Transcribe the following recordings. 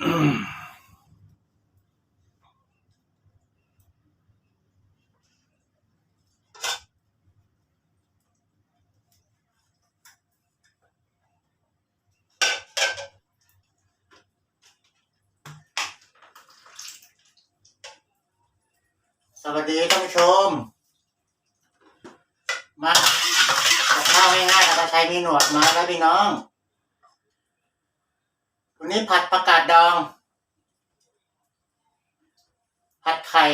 สวัสดีท่านผู้ชม มาข้าวง่ายๆกับตาชัยมีหนวดมาแล้วพี่น้อง วันนี้ผัดประกาศดอง ผัดไข่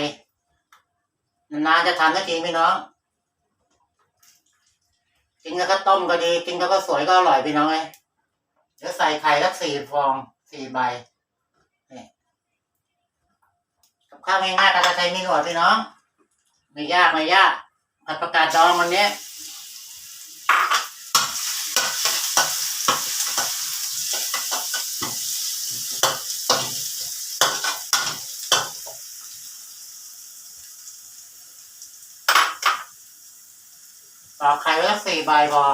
นานๆจะทำสักทีพี่น้องกินกับข้าวต้มก็ดี กินกับข้าวสวยก็อร่อยพี่น้องเลยเดี๋ยวใส่ไข่สักสี่ฟองสี่ใบกับข้าวง่ายๆกับตาชัยมีหนวดพี่น้อง ไม่ยากไม่ยากผัดประกาศดองวันนี้ ไข่ไว้สักสี่ใบพอ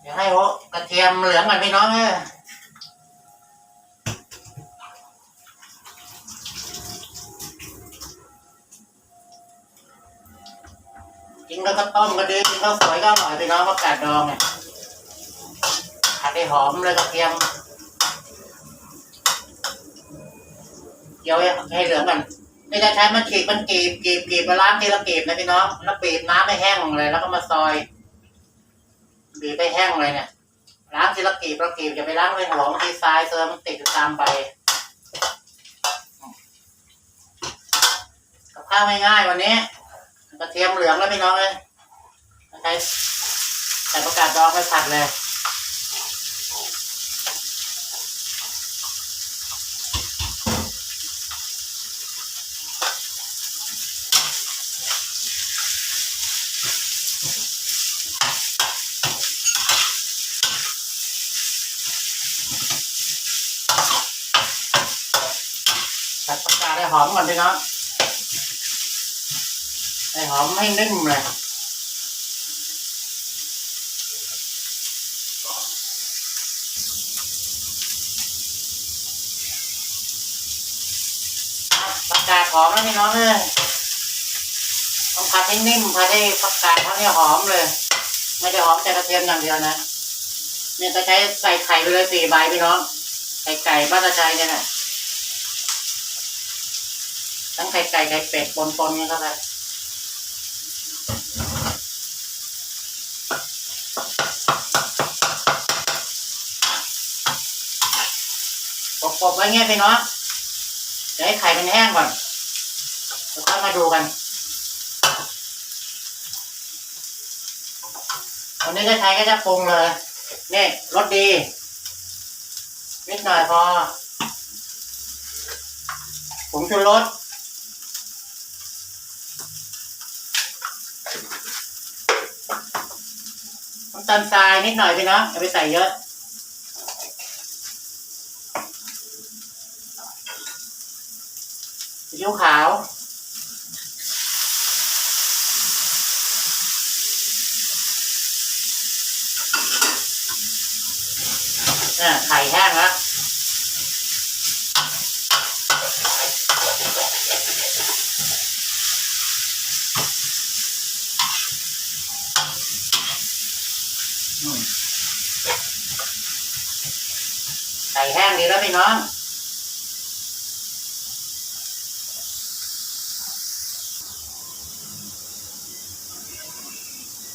เดี๋ยวให้โอกระเทียมเหลืองก่อนพี่น้องเอ้ ยกินกับข้าวต้มก็ดีกินข้าวสวยก็อร่อยพี่น้องประกาศดองเนี่ยผัดให้หอมเลยกระเทียมเกี่ยวให้เหลืองก่อนไม่ได้ใช้มันขีดมันกรีบกรีบกรีบมาล้างทีละกรีบนะพี่น้องแล้วบีบน้ำให้แห้งเลย แล้วก็มาซอยบีบไปแห้งเลยเนี่ยล้างทีละกรีบละกรีบอย่าไปล้างเลยหัวบางทีทรายเซอร์มันติดตามใบกับข้าวง่ายๆวันนี้ กระเทียมเหลืองแล้วพี่น้องเลยใช้ใส่ประกาศดองไปผัดเลยผัดประกาศให้หอมก่อนพี่น้อง ให้หอมให้นิ่มเลยประกาศหอมแล้วพี่น้องเลยต้องผัดให้นิ่มผัดให้ประกาศผัดให้หอมเลย ไม่ได้หอมแต่กระเทียมอย่างเดียวนะ เนี่ยก็ใช้ใส่ไข่ไปเลยสี่ใบพี่น้อง ไข่ไก่บ้านตะชัยเนี่ยนะทั้งไข่ไก่ไข่เป็ดปนๆกันเข้าไป กบไว้เงี้ยพี่น้องเดี๋ยวให้ไข่มันแห้งก่อนแล้วค่อยมาดูกันวันนี้ก็ใช้ก็จะปรุงเลยนี่รสดี นิดหน่อยพอผงชูรสน้ำตาลทรายนิดหน่อยพี่น้องอย่าไปใส่เยอะ ซีอิ๊วขาวน่ไข่แห้งแล้วไข่แห้งดีแล้วพี่น้อง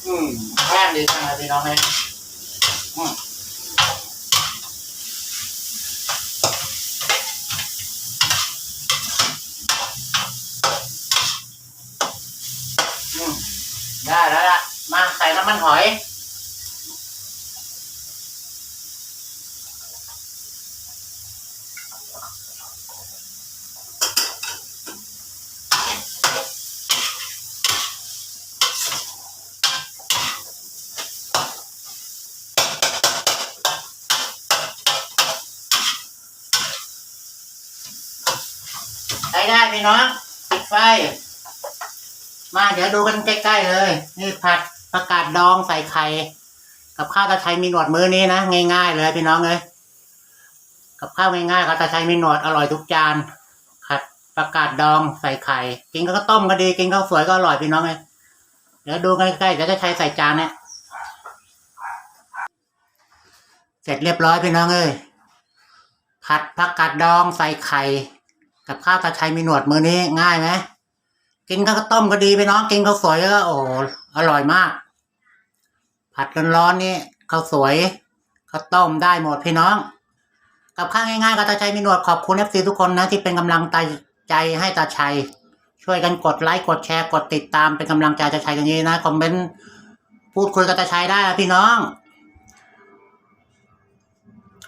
อืมแห้งดีจังเลยพี่น้องเลยอืมอืมได้แล้วล่ะ มาใส่น้ำมันหอย ใช้ได้พี่น้องปิดไฟ มาเดี๋ยวดูกันใกล้ๆเลย นี่ผัดประกาศดองใส่ไข่กับข้าวตาชัยมีหนวดมื้อนี้นะง่ายๆเลยพี่น้องเลยกับข้าวง่ายๆกับตาชัยมีหนวดอร่อยทุกจานผัดประกาศดองใส่ไข่กินก็ต้มก็ดีกินข้าวสวยก็อร่อยพี่น้องเลยเดี๋ยวดูใกล้ๆเดี๋ยวจะใช้ใส่จานเนี่ยเสร็จเรียบร้อยพี่น้องเอ้ยผัดผักกาดดองใส่ไข่ กับข้าวตาชัยมีหนวดมื้อนี้ง่ายไหมกินข้าวต้มก็ดีพี่น้องกินข้าวสวยก็โอ้อร่อยมาก ผัดร้อนๆนี่ข้าวสวยข้าวต้มได้หมดพี่น้อง กับข้าวง่ายๆกับตาชัยมีหนวดขอบคุณเอฟซีทุกคนนะที่เป็นกำลังใจใจให้ตาชัย ช่วยกันกดไลค์กดแชร์กดติดตามเป็นกำลังใจตาชัยกันนี้นะคอมเมนต์พูดคุยกับตาชัยได้นะพี่น้อง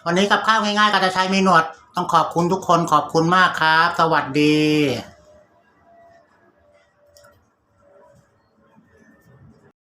วันนี้กับข้าวง่ายๆกับตาชัยมีหนวด ต้องขอบคุณทุกคนขอบคุณมากครับ สวัสดี